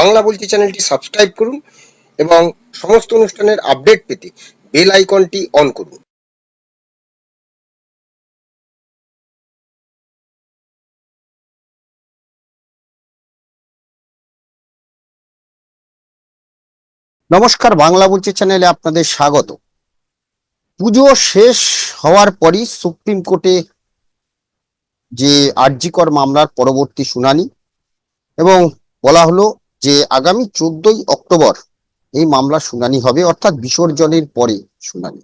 বাংলা বলছি চ্যানেলটি সাবস্ক্রাইব করুন এবং সমস্ত অনুষ্ঠানের আপডেট পেতে বেল আইকনটি অন করুন। নমস্কার, বাংলা বলছি চ্যানেলে আপনাদের স্বাগত। পুজো শেষ হওয়ার পরই সুপ্রিম কোর্টে যে আরজিকর মামলার পরবর্তী শুনানি এবং বলা হলো যে আগামী চোদ্দই অক্টোবর এই মামলা শুনানি হবে, অর্থাৎ বিসর্জনের পরে শুনানি।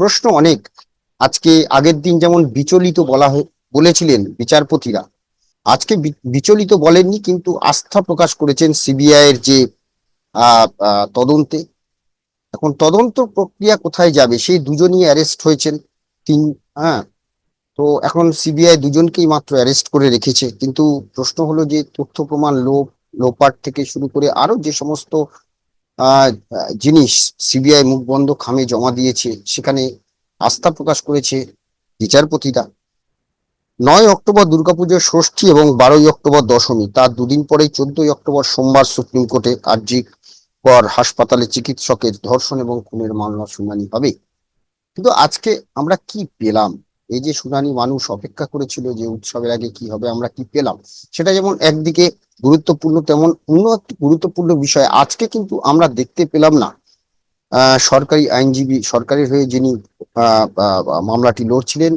প্রশ্ন অনেক। আজকে আগের দিন যেমন বিচলিত বলা বলেছিলেন বিচারপতিরা, আজকে বিচলিত বলেননি কিন্তু আস্থা প্রকাশ করেছেন সিবিআই এর যে তদন্তে। এখন তদন্ত প্রক্রিয়া কোথায় যাবে? সেই দুজনই অ্যারেস্ট হয়েছেন। তিন হ্যাঁ তো এখন সিবিআই দুজনকেই মাত্র অ্যারেস্ট করে রেখেছে। কিন্তু প্রশ্ন হলো যে তথ্য প্রমাণ লোপ লোপাট থেকে শুরু করে আরও যে সমস্ত জিনিস সিবিআই মুখ বন্ধ খামে জমা দিয়েছে, সেখানে আস্থা প্রকাশ করেছে বিচারপতিরা। নয় অক্টোবর দুর্গাপুজোর ষষ্ঠী এবং বারোই অক্টোবর দশমী, তার দুদিন পরেই চোদ্দই অক্টোবর সোমবার সুপ্রিম কোর্টে আর্জি পর হাসপাতালে চিকিৎসকের ধর্ষণ এবং খুনের মামলা শুনানি হবে। কিন্তু আজকে আমরা কি পেলাম? এই যে শুনানি মানুষ অপেক্ষা করেছিল যে উৎসবের আগে কি হবে, আমরা কি পেলাম? সেটা যেমন একদিকে গুরুত্বপূর্ণ তেমন অন্য একটি গুরুত্বপূর্ণ বিষয়। আজকে কিন্তু আমরা দেখতে পেলাম না সরকারি আইনজীবী সরকারের হয়ে যিনি মামলাটি লড়ছিলেন,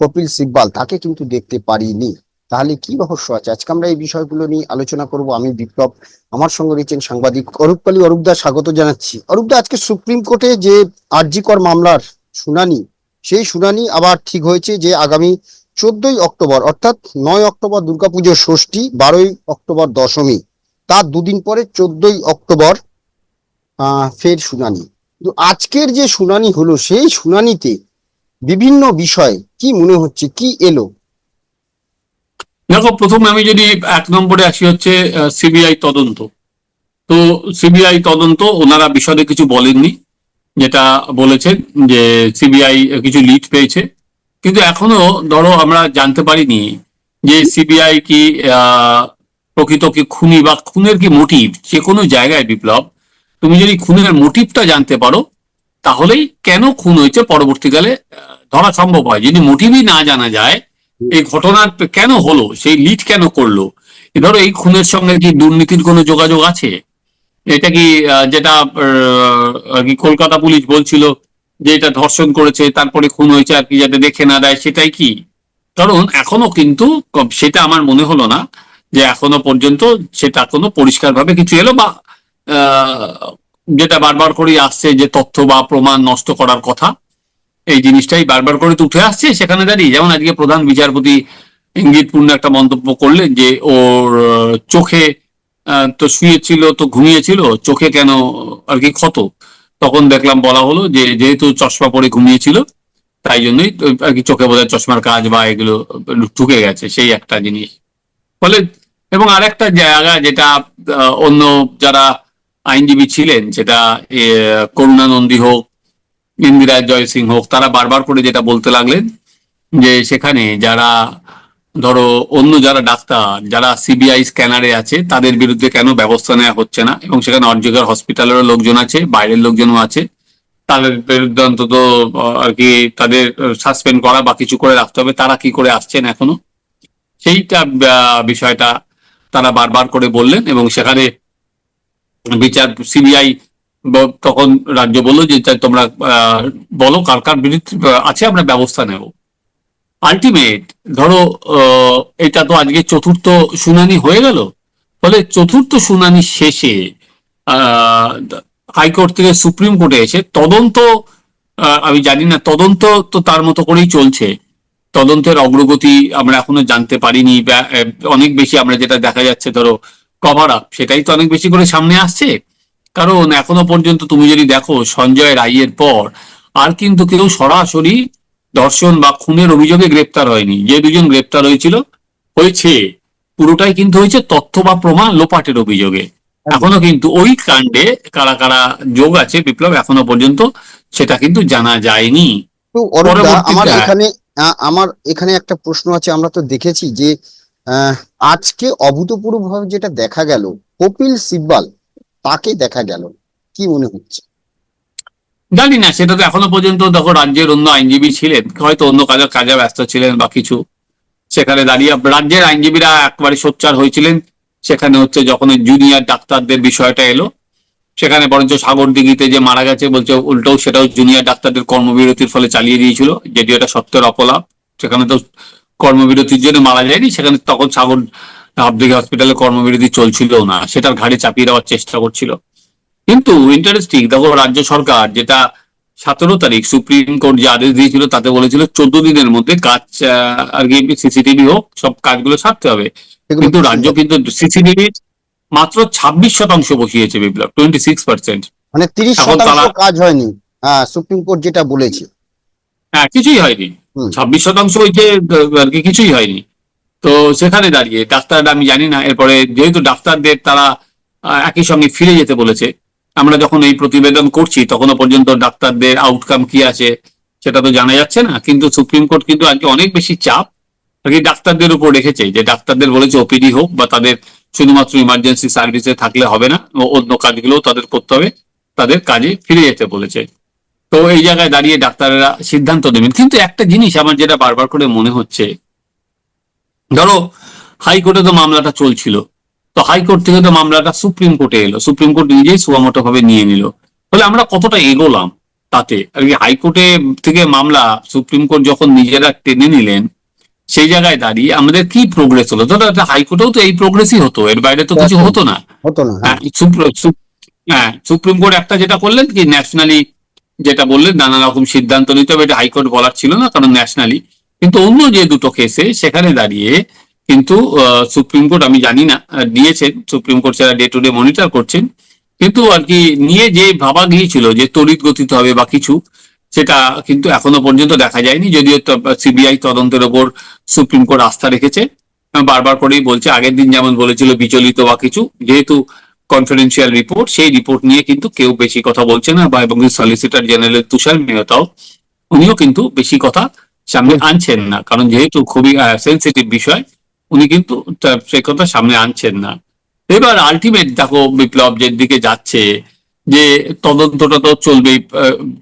কপিল সিব্বাল, তাকে কিন্তু দেখতে পারিনি। তাহলে কি রহস্য আছে? আজকে আমরা এই বিষয়গুলো নিয়ে আলোচনা করব। আমি বিপ্লব, আমার সঙ্গে রয়েছেন সাংবাদিক অরূপ কালী অরূপদা, স্বাগত জানাচ্ছি। অরূপদা, আজকে সুপ্রিম কোর্টে যে আরজিকর মামলার শুনানি, সেই শুনানি আবার ঠিক হয়েছে যে আগামী চোদ্দই অক্টোবর, অর্থাৎ নয় অক্টোবর দুর্গাপুজো ষষ্ঠী, বারোই অক্টোবর দশমী, তার দুদিন পরে চোদ্দই অক্টোবর ফের শুনানি। আজকের যে শুনানি হলো, সেই শুনানিতে বিভিন্ন বিষয় কি মনে হচ্ছে, কি এলো? দেখো, প্রথমে আমি যদি এক নম্বরে আসি হচ্ছে সিবিআই তদন্ত। তো সিবিআই তদন্ত, ওনারা বিশদে কিছু বলেননি, যেটা বলেছেন যে সিবিআই কিছু লিড পেয়েছে। কিন্তু এখনও ধরো আমরা জানতে পারিনি যে সিবিআই কি প্রকৃত কি খুনি বা খুনের কি মোটিভ যে কোনো জায়গায় বিপ্লব, তুমি যদি খুনের মোটিভটা জানতে পারো, তাহলেই কেন খুন হয়েছে পরবর্তীকালে ধরা সম্ভব হয়? যদি মোটিভই না জানা যায়, এই ঘটনার কেন হলো? সেই লিড কেন করল? ধরো এই খুনের সঙ্গে কি দুর্নীতির কোনো যোগাযোগ আছে? এটা কি যেটা কলকাতা পুলিশ বলছিল যে এটা ধর্ষণ করেছে, তারপরে খুন হয়েছে আর কি যাতে দেখে না দেয়, সেটাই কি? কারণ এখনও কিন্তু সেটা আমার মনে হলো না যে এখনও পর্যন্ত সেটা কোনো পরিষ্কারভাবে কিছু এলো বা যেটা বারবার করে আসছে যে তথ্য বা প্রমাণ নষ্ট করার কথা, এই জিনিসটাই বারবার করে তো উঠে আসছে, সেখানে দাঁড়িয়ে। যেমন আজকে প্রধান বিচারপতি ইঙ্গিতপূর্ণ একটা মন্তব্য করলেন যে ওর, চোখে তো শুয়েছিল, তো ঘুমিয়েছিল, চোখে কেন আর কি ক্ষত। তখন দেখলাম বলা হলো যে যেহেতু চশমা পরে ঘুমিয়েছিল, তাই জন্যই আর কি চোখে বোধহয় চশমার কাজ বা এগুলো ঢুকে গেছে, সেই একটা জিনিস। ফলে এবং আরেকটা জায়গা যেটা অন্য যারা আইনজীবী ছিলেন, সেটা করুণানন্দী হোক, ইন্দিরা জয় সিং হোক, তারা বারবার করে যেটা বলতে লাগলেন যে সেখানে যারা ধরো, অন্য যারা ডাক্তার, যারা সিবিআই স্ক্যানারে আছে, তাদের বিরুদ্ধে কেন ব্যবস্থা নেওয়া হচ্ছে না? এবং সেখানে অর্জগার হসপিটালেরও লোকজন আছে, বাইরের লোকজনও আছে। তাদের বিরুদ্ধে অন্তত আর কি তাদের সাসপেন্ড করা বা কিছু করে রাখতে হবে। তারা কি করে আসছেন এখনও? সেইটা বিষয়টা তারা বারবার করে বললেন এবং সেখানে বিচার সিবিআই তখন রাজ্য বলল যে তোমরা বলো কার কার বিরুদ্ধে আছে আমরা ব্যবস্থা নেব। আলটিমেট ধরো এটা তো আজকে চতুর্থ শুনানি হয়ে গেল। ফলে চতুর্থ শুনানি শেষে হাইকোর্ট থেকে সুপ্রিম কোর্টে এসে তদন্ত আমি জানি না, তদন্ত তো তার মতো করেই চলছে। তদন্তের অগ্রগতি আমরা এখনও জানতে পারিনি অনেক বেশি আমরা যেটা দেখা যাচ্ছে, ধরো কভার আপ সেটাই তো অনেক বেশি করে সামনে আসছে। কারণ এখনও পর্যন্ত তুমি যদি দেখো, সঞ্জয় রায়ের পর আর কিন্তু কেউ সরাসরি ধর্ষণ বা খুনের অভিযোগে গ্রেপ্তার হয়নি। যে দুজন গ্রেপ্তার হয়েছিল হয়েছে। পুরোটাই কিন্তু হয়েছে তথ্য বা প্রমাণ লোপাটের অভিযোগে। এখনও কিন্তু ওই কাণ্ডে কারা কারা যোগ আছে বিপ্লব এখনও পর্যন্ত সেটা কিন্তু জানা যায়নি। আমার এখানে আ- আমার এখানে একটা প্রশ্ন আছে আমরা তো দেখেছি যে আহ, আজকে অভূতপূর্বভাবে যেটা দেখা গেল কপিল সিব্বাল তাকে দেখা গেল। কি মনে হচ্ছে? জানি না, সেটা তো এখনও পর্যন্ত দেখো রাজ্যের অন্য আইনজীবী ছিলেন, হয়তো অন্য কাজে কাজে ব্যস্ত ছিলেন বা কিছু। সেখানে দাঁড়িয়ে রাজ্যের আইনজীবীরা একবারে সোচ্চার হয়েছিলেন। সেখানে হচ্ছে যখন জুনিয়র ডাক্তারদের বিষয়টা এলো, সেখানে বরঞ্চ সাগর দিঘিতে যে মারা গেছে, বলছে উল্টো সেটাও জুনিয়র ডাক্তারদের কর্মবিরতির ফলে চালিয়ে দিয়েছিল যদিও এটা সত্যের অপলাপ। সেখানে তো কর্মবিরতির জন্য মারা যায়নি, সেখানে তখন সাগর হাবদিঘি হসপিটালে কর্মবিরতি চলছিল না, সেটার ঘাড়ে চাপিয়ে দেওয়ার চেষ্টা করছিল। কিন্তু ইন্টারেস্টিং দেখো রাজ্য সরকার যেটা সতেরো তারিখ সুপ্রিম কোর্ট যে আদেশ দিয়েছিল তাতে বলেছিল চোদ্দ দিনের মধ্যে কাজ আর কি সিসিটিভি হোক সব কাজগুলো সারতে হবে। কিন্তু রাজ্য কিন্তু সিসিটিভি মাত্র ছাব্বিশ শতাংশ বসিয়েছে বিপ্লব টোয়েন্টি সিক্স পার্সেন্ট মানে তিরিশ শতাংশ কাজ হয়নি। হ্যাঁ সুপ্রিম কোর্ট যেটা বলেছে। হ্যাঁ কিছুই হয়নি। ছাব্বিশ শতাংশ হয়েছে আহ, আর কি কিছুই হয়নি। তো সেখানে দাঁড়িয়ে ডাক্তাররা আমি জানি না এরপরে যেহেতু ডাক্তারদের তারা একই সঙ্গে ফিরে যেতে বলেছে আমরা যখন এই প্রতিবেদন করছি, তখনও পর্যন্ত ডাক্তারদের আউটকাম কি আছে সেটা তো জানা যাচ্ছে না। কিন্তু সুপ্রিম কোর্ট কিন্তু আজকে অনেক বেশি চাপ আর কি ডাক্তারদের উপর রেখেছে, যে ডাক্তারদের বলেছে ওপিডি হোক বা তাদের শুধুমাত্র ইমার্জেন্সি সার্ভিসে থাকলে হবে না অন্য কাজগুলোও তাদের করতে হবে, তাদের কাজে ফিরে যেতে বলেছে। তো এই জায়গায় দাঁড়িয়ে ডাক্তাররা সিদ্ধান্ত নেবেন। কিন্তু একটা জিনিস আমার যেটা বারবার করে মনে হচ্ছে, ধরো হাইকোর্টে তো মামলাটা চলছিল তো হাইকোর্ট থেকে তো মামলাটা সুপ্রিম কোর্টে এলো। সুপ্রিম কোর্ট নিজেই সুয়ামতো ভাবে নিয়ে নিল। তাহলে আমরা কতটা এগোলাম তাতে? আর কি হাইকোর্টে থেকে মামলা সুপ্রিম কোর্ট যখন নিজেরা টেনে নিলেন সেই জায়গায় দাঁড়িয়ে আমাদের কি প্রোগ্রেস হলো? ধরো হাইকোর্টেও তো এই প্রোগ্রেসই হতো। এর বাইরে তো কিছু হতো না। হতো না হ্যাঁ। হ্যাঁ হ্যাঁ সুপ্রিম কোর্ট একটা যেটা করলেন কি ন্যাশনালি যেটা বললেন নানা রকম সিদ্ধান্ত নিতে হবে। এটা হাইকোর্ট বলার ছিল না কারণ ন্যাশনালি কিন্তু অন্য যে দুটো কেসে সেখানে দাঁড়িয়ে কিন্তু সুপ্রিম কোর্ট আমি জানি না দিয়েছেন। সুপ্রিম কোর্ট সেটা ডে টু ডে মনিটর করছেন, কিন্তু আর কি নিয়ে যে ভাবা গিয়েছিল যে তড়িৎ গতিতে হবে বা কিছু, সেটা কিন্তু এখনও পর্যন্ত দেখা যায়নি। যদিও সিবিআই তদন্তের ওপর সুপ্রিম কোর্ট আস্থা রেখেছে। বারবার করেই বলছে, আগের দিন যেমন বলেছিল বিচলিত বা কিছু, যেহেতু কনফিডেন্সিয়াল রিপোর্ট সেই রিপোর্ট নিয়ে কিন্তু কেউ বেশি কথা বলছে না বা, এবং সলিসিটর জেনারেল তুষার মেহতাও, উনিও কিন্তু বেশি কথা সামনে আনছেন না। কারণ যেহেতু খুবই সেন্সিটিভ বিষয় উনি কিন্তু সে কথা সামনে আনছেন না। এবার আলটিমেট দেখো বিপ্লব যে দিকে যাচ্ছে, যে তদন্তটা তো চলবেই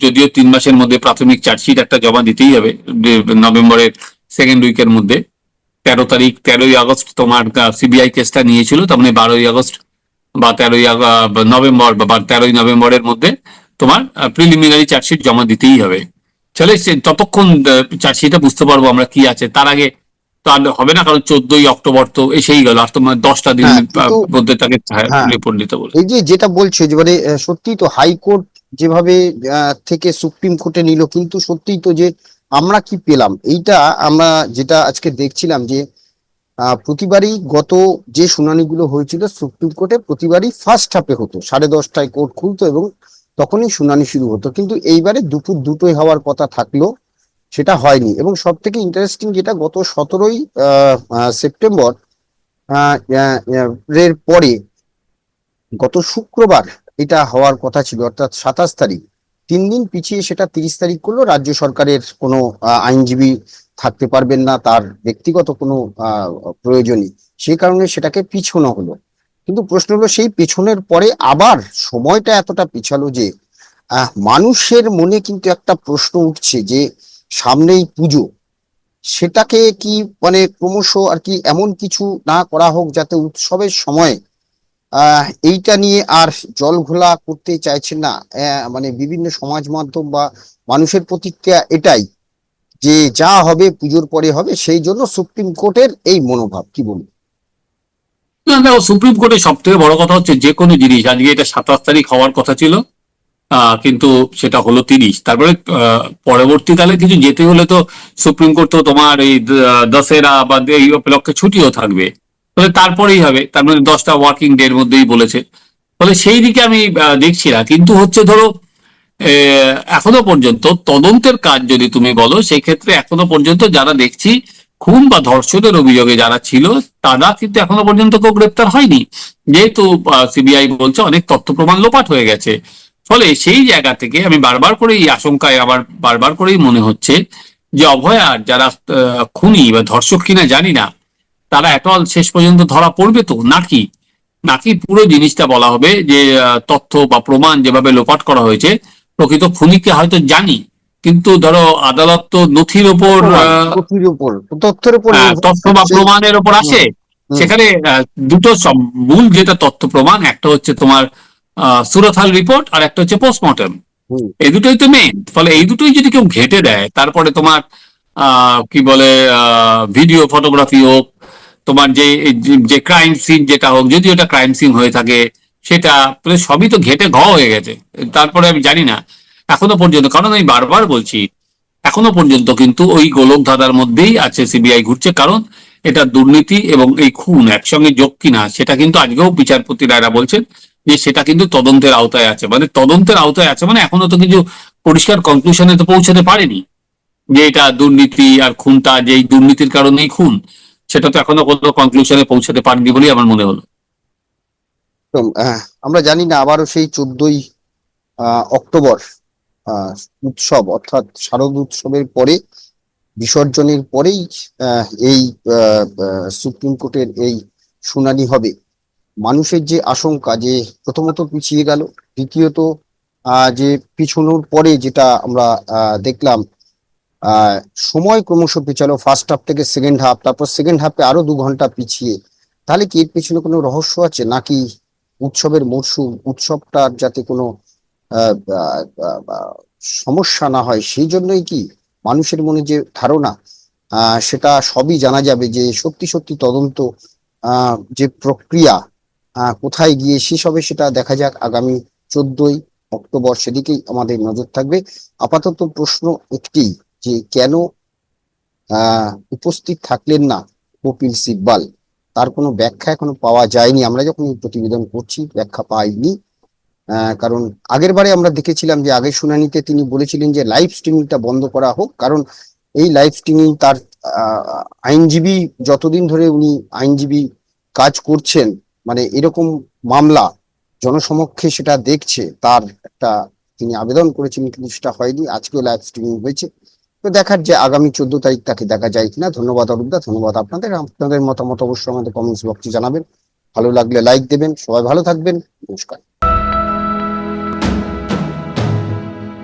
যদিও তিন মাসের মধ্যে প্রাথমিক চার্জশিট একটা জমা দিতেই হবে নভেম্বরের সেকেন্ড উইকের মধ্যে। তেরো তারিখ, তেরোই আগস্ট তোমার সিবিআই কেসটা নিয়েছিল, তার মানে বারোই আগস্ট বা তেরোই নভেম্বর বা তেরোই নভেম্বরের মধ্যে তোমার প্রিলিমিনারি চার্জশিট জমা দিতেই হবে। চলে ততক্ষণ চার্জশিটে বুঝতে পারব আমরা কি আছে। তার আগে তো আর হবে না কারণ চোদ্দই অক্টোবর তো এসেই গেল আর তোমার দশটা দিন হ্যাঁ, মধ্যে তাকে হ্যাঁ। দিতে বলে এই যে যেটা বলছো যে মানে সত্যি তো হাইকোর্ট যেভাবে থেকে সুপ্রিম কোর্টে নিল কিন্তু সত্যিই তো যে আমরা কি পেলাম এইটা আমরা যেটা আজকে দেখছিলাম যে প্রতিবারই গত যে শুনানিগুলো হয়েছিল সুপ্রিম কোর্টে প্রতিবারই ফার্স্ট হাফে হতো সাড়ে দশটায় কোর্ট খুলতো এবং তখনই শুনানি শুরু হতো কিন্তু এইবারে দুপুর দুটোই হওয়ার কথা থাকল সেটা হয়নি। এবং সব থেকে ইন্টারেস্টিং যেটা গত সতেরোই সেপ্টেম্বর এর পরে গত শুক্রবার এটা হওয়ার কথা ছিল, অর্থাৎ সাতাশ তারিখ। তিন দিন পিছিয়ে সেটা তিরিশ তারিখ করল, রাজ্য সরকারের কোনো আইনজীবী থাকতে পারবেন না, তার ব্যক্তিগত কোনো প্রয়োজনই। সেই কারণে সেটাকে পিছনো হলো। কিন্তু প্রশ্ন হলো সেই পিছনের পরে আবার সময়টা এতটা পিছালো যে মানুষের মনে কিন্তু একটা প্রশ্ন উঠছে যে সামনেই পুজো, সেটাকে কি মানে ক্রমশ আর কি এমন কিছু না করা হোক যাতে উৎসবের সময় এইটা নিয়ে আর জল ঘোলা করতে চাইছেন না মানে বিভিন্ন সমাজ মাধ্যম বা মানুষের প্রতিক্রিয়া এটাই যে যা হবে পুজোর পরে হবে, সেই জন্য সুপ্রিম কোর্টের এই মনোভাব, কি বলব সুপ্রিম কোর্টে সব থেকে বড় কথা হচ্ছে যে কোনো জিনিস, আজকে এটা সাতাশ তারিখ হওয়ার কথা ছিল কিন্তু সেটা হলো তিরিশ। তারপরে পরবর্তীকালে কিছু যেতে হলে তো সুপ্রিম কোর্ট তো তোমার এই দশেরা বা এই উপলক্ষে ছুটিও থাকবে। তাহলে তারপরেই হবে। তার মানে দশটা ওয়ার্কিং ডে এর মধ্যেই বলেছে। ফলে সেই দিকে আমি দেখছি না। কিন্তু হচ্ছে ধরো এখনও পর্যন্ত তদন্তের কাজ যদি তুমি বলো সেই ক্ষেত্রে এখনও পর্যন্ত যারা দেখছি, খুন বা ধর্ষণের অভিযোগে যারা ছিল, তারা কিন্তু এখনও পর্যন্ত কেউ গ্রেপ্তার হয়নি। যেহেতু সিবিআই বলছে অনেক তথ্য প্রমাণ লোপাট হয়ে গেছে। ফলে সেই জায়গা থেকে আমি বারবার করে এই আশঙ্কায় আবার বারবার করেই মনে হচ্ছে যে অভয়ার যারা খুনি বা ধর্ষক কিনা জানি না তারা এত শেষ পর্যন্ত ধরা পড়বে তো নাকি? নাকি পুরো জিনিসটা বলা হবে যে তথ্য বা প্রমাণ যেভাবে লোপাট করা হয়েছে প্রকৃত খুনিকে হয়তো জানি কিন্তু ধরো আদালত তো নথির ওপর তথ্যের উপর হ্যাঁ, তথ্য বা প্রমাণের ওপর আসে সেখানে আহ, দুটো মূল যেটা তথ্য প্রমাণ একটা হচ্ছে তোমার সুরথাল রিপোর্ট আর একটা হচ্ছে পোস্টমর্টম এই দুটোই তো মেন ফলে এই দুটোই যদি কেউ ঘেটে দেয় তারপরে তোমার আহ, কি বলে ভিডিও ফটোগ্রাফি হোক তোমার যে যে ক্রাইম সিন যেটা হোক যদি ওটা ক্রাইম সিন হয়ে থাকে সেটা সবই তো ঘেটে ঘ হয়ে গেছে। তারপরে আমি জানি না এখনও পর্যন্ত কারণ আমি বারবার বলছি এখনও পর্যন্ত কিন্তু ওই গোলক ধাঁধার মধ্যেই আছে সিবিআই ঘুরছে কারণ এটা দুর্নীতি এবং এই খুন একসঙ্গে যোগ কিনা সেটা কিন্তু আজকেও বিচারপতি রায়রা বলছেন। যে সেটা কিন্তু তদন্তের আওতায় আছে। মানে তদন্তের আওতায় আছে মানে এখনও তো কিছু পরিষ্কার কনক্লুশনে তো পৌঁছাতে পারেনি যে এটা দুর্নীতি আর খুনটা যে দুর্নীতির কারণেই খুন সেটা তো এখনও কোনো কনক্লুশনে পৌঁছাতে পারেনি বলেই আমার মনে হলো। আহ, আমরা জানি না আবারও সেই চোদ্দই অক্টোবর উৎসব অর্থাৎ শারদ উৎসবের পরে বিসর্জনের পরেই এই সুপ্রিম কোর্টের এই শুনানি হবে। মানুষের যে আশঙ্কা যে প্রথমত পিছিয়ে গেল, দ্বিতীয়ত যে পিছনোর পরে যেটা আমরা দেখলাম সময় ক্রমশ পিছালো ফার্স্ট হাফ থেকে সেকেন্ড হাফ তারপর সেকেন্ড হাফে আরও দু ঘণ্টা পিছিয়ে। তাহলে কি এর পিছনে কোনো রহস্য আছে? নাকি উৎসবের মরশুম, উৎসবটার যাতে কোনো সমস্যা না হয়, সেই জন্যই কি মানুষের মনে যে ধারণা সেটা সবই জানা যাবে যে সত্যি সত্যি তদন্ত যে প্রক্রিয়া কোথায় গিয়ে শেষ হবে সেটা দেখা যাক। আগামী চোদ্দই অক্টোবর সেদিকেই আমাদের নজর থাকবে। আপাতত প্রশ্ন একটি, যে কেন উপস্থিত থাকলেন না কপিল সিব্বাল? তার কোনো ব্যাখ্যা এখনও পাওয়া যায়নি। আমরা যখন প্রতিবেদন করছি, ব্যাখ্যা পাইনি। কারণ আগের বারে আমরা দেখেছিলাম যে আগের শুনানিতে তিনি বলেছিলেন যে লাইভ স্ট্রিমিংটা বন্ধ করা হোক। কারণ এই লাইভ স্ট্রিমিং তার আইনজীবী, যতদিন ধরে উনি আইনজীবী কাজ করছেন মানে এরকম মামলা জনসমক্ষে সেটা দেখছে, তার একটা তিনি আবেদন করেছেন কিন্তু সেটা হয়নি, আজকেও লাইভ স্ট্রিমিং হয়েছে। তো দেখার যে আগামী চোদ্দ তারিখ তাকে দেখা যায় কিনা, ধন্যবাদ অরূপদা ধন্যবাদ আপনাদের। আপনাদের মতামত অবশ্যই আমাদের কমেন্টস বক্সে জানাবেন। ভালো লাগলে লাইক দেবেন, সবাই ভালো থাকবেন, নমস্কার।